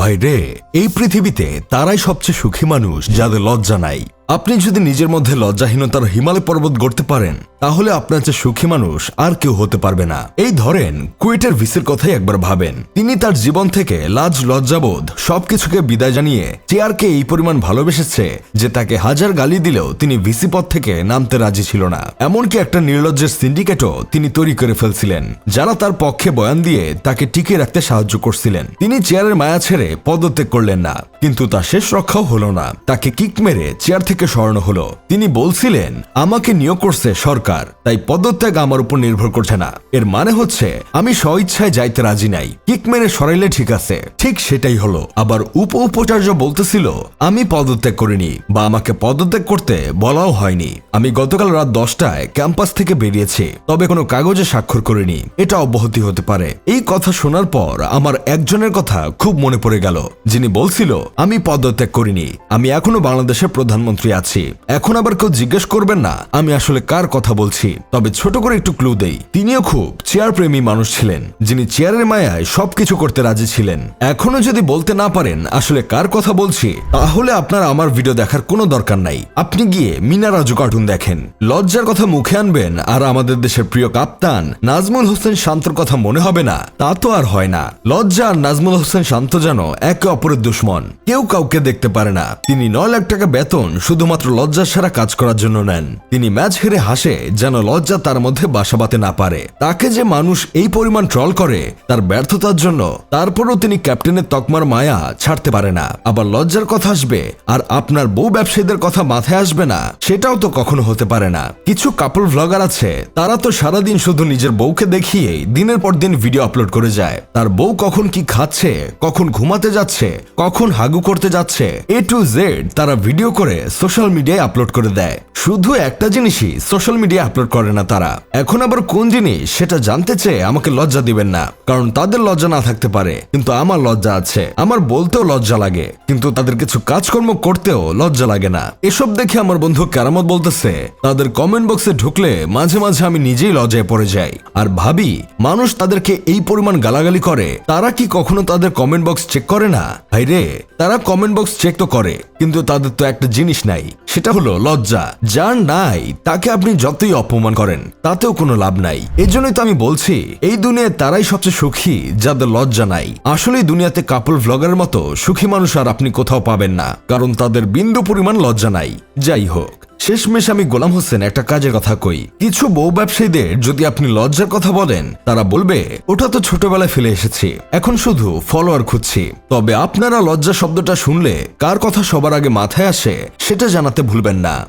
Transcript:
ভাই রে এই পৃথিবীতে তারাই সবচেয়ে সুখী মানুষ যাদের লজ্জা নাই। আপনি যদি নিজের মধ্যে লজ্জাহীনতার হিমালয় পর্বত গড়তে পারেন, তাহলে আপনার চেয়ে সুখী মানুষ আর কেউ হতে পারবে না। এই ধরেন, কুয়েটের ভিসির কথাই একবার ভাবেন। তিনি তার জীবন থেকে লাজ, লজ্জাবোধ সবকিছুকে বিদায় জানিয়ে চেয়ারকে এই পরিমাণ ভালোবেসেছে যে তাকে হাজার গালি দিলেও তিনি ভিসি পদ থেকে নামতে রাজি ছিল না। এমনকি একটা নির্লজ্জের সিন্ডিকেটও তিনি তৈরি করে ফেলছিলেন, যারা তার পক্ষে বয়ান দিয়ে তাকে টিকে রাখতে সাহায্য করছিলেন। তিনি চেয়ারের মায়া ছেড়ে পদত্যাগ করলেন না, কিন্তু তা শেষ রক্ষাও হলো না। তাকে কিক মেরে চেয়ার থেকে সরানো হলো। তিনি বলছিলেন, আমাকে নিয়োগ করছে সরকার, তাই পদত্যাগ আমার উপর নির্ভর করছে না। এর মানে হচ্ছে, আমি স্বইচ্ছায় যাইতে রাজি নাই। কিক মেরে সরাইলে ঠিক আছে। ঠিক সেটাই হলো। আবার উপ উপাচার্য বলতেছিল, আমি পদত্যাগ করিনি, বা আমাকে পদত্যাগ করতে বলাও হয়নি। আমি গতকাল রাত দশটায় ক্যাম্পাস থেকে বেরিয়েছি, তবে কোনো কাগজে স্বাক্ষর করিনি। এটা অব্যাহতি হতে পারে। এই কথা শোনার পর আমার একজনের কথা খুব মনে পড়ে গেল। যিনি বলছিল, আমি পদত্যাগ করিনি। আমি এখনও বাংলাদেশের প্রধানমন্ত্রী আছি। এখন আবার কেউ জিজ্ঞেস করবেন না, আমি আসলে কার কথা বলছি। তবে ছোট করে একটু ক্লু দেই। তিনিও খুব চেয়ার প্রেমী মানুষ ছিলেন, যিনি চেয়ারের মায়ায় সবকিছু করতে রাজি ছিলেন। এখনও যদি বলতে না পারেন আসলে কার কথা বলছি, তাহলে আপনার আমার ভিডিও দেখার কোনো দরকার নাই। আপনি গিয়ে মিনা রাজু কার্টুন দেখেন। লজ্জার কথা মুখে আনবেন আর আমাদের দেশের প্রিয় কাপ্তান নাজমুল হোসেন শান্তর কথা মনে হবে না, তা তো আর হয় না। লজ্জা আর নাজমুল হোসেন শান্ত যেন একে অপরের দুশ্মন। কেউ কাউকে দেখতে পারে না। তিনি নয় লাখ টাকা বেতন শুধুমাত্র লজ্জার সারা কাজ করার জন্য নেন। তিনি ম্যাচ হেরে হাসে, যেন লজ্জা তার মধ্যে বাসাবাতে না পারে। তাকে যে মানুষ এই পরিমাণ ট্রল করে, তার ব্যর্থতার জন্য তারপরও তিনি ক্যাপ্টেনের তকমার মায়া ছাড়তে পারে না। আবার লজ্জার কথা আসবে, আর আপনার বউ ব্যবসায়ীদের কথা মাথায় আসবে না, সেটাও তো কখনো হতে পারে না। কিছু কাপল ভ্লগার আছে, তারা তো সারাদিন শুধু নিজের বউকে দেখিয়েই দিনের পর দিন ভিডিও আপলোড করে যায়। তার বউ কখন কি খাচ্ছে, কখন ঘুমাতে যাচ্ছে, কখন হাগু করতে যাচ্ছে এ টু জেড তারা ভিডিও করে সোশ্যাল মিডিয়ায় আপলোড করে দেয়। শুধু একটা জিনিসই সোশ্যাল মিডিয়া আপলোড করে না তারা। এখন আবার কোন জিনিস সেটা জানতে চেয়ে আমাকে লজ্জা দিবেন না। কারণ তাদের লজ্জা না থাকতে পারে। কিন্তু আমার লজ্জা আছে। আমার বলতেও লজ্জা লাগে। কিন্তু তাদের কিছু কাজকর্ম করতেও লজ্জা লাগে না। এসব দেখে আমার বন্ধু কেরামত বলতেছে, তাদের কমেন্ট বক্সে ঢুকলে মাঝে মাঝে আমি নিজেই লজ্জায় পড়ে যাই। আর ভাবি, মানুষ তাদেরকে এই পরিমাণ গালাগালি করে? তারা কি কখনো তাদের কমেন্ট বক্স চেক করে না? ভাই রে তারা কমেন্ট বক্স চেক তো করে। কিন্তু তাদের তো একটা জিনিস নাই। সেটা হলো লজ্জা। যার নাই, তাকে আপনি যতই অপমান করেন, তাতেও কোনো লাভ নাই। এজন্যই তো আমি বলছি, এই দুনিয়ায় তারাই সবচেয়ে সুখী, যাদের লজ্জা নাই। আসলেই দুনিয়াতে কাপল ভ্লগারের মতো সুখী মানুষ আর আপনি কোথাও পাবেন না, কারণ তাদের বিন্দু পরিমাণ লজ্জা নাই। যাই হোক। শেষমেশ আমি গোলাম হোসেন একটা কাজের কথা কই। কিছু বউ ব্যবসায়ীদের যদি আপনি লজ্জার কথা বলেন, তারা বলবে, ওটা তো ছোটবেলায় ফেলে এসেছি। এখন শুধু ফলোয়ার খুঁজছি। তবে আপনারা লজ্জা শব্দটা শুনলে, কার কথা সবার আগে মাথায় আসে, সেটা জানাতে ভুলবেন না।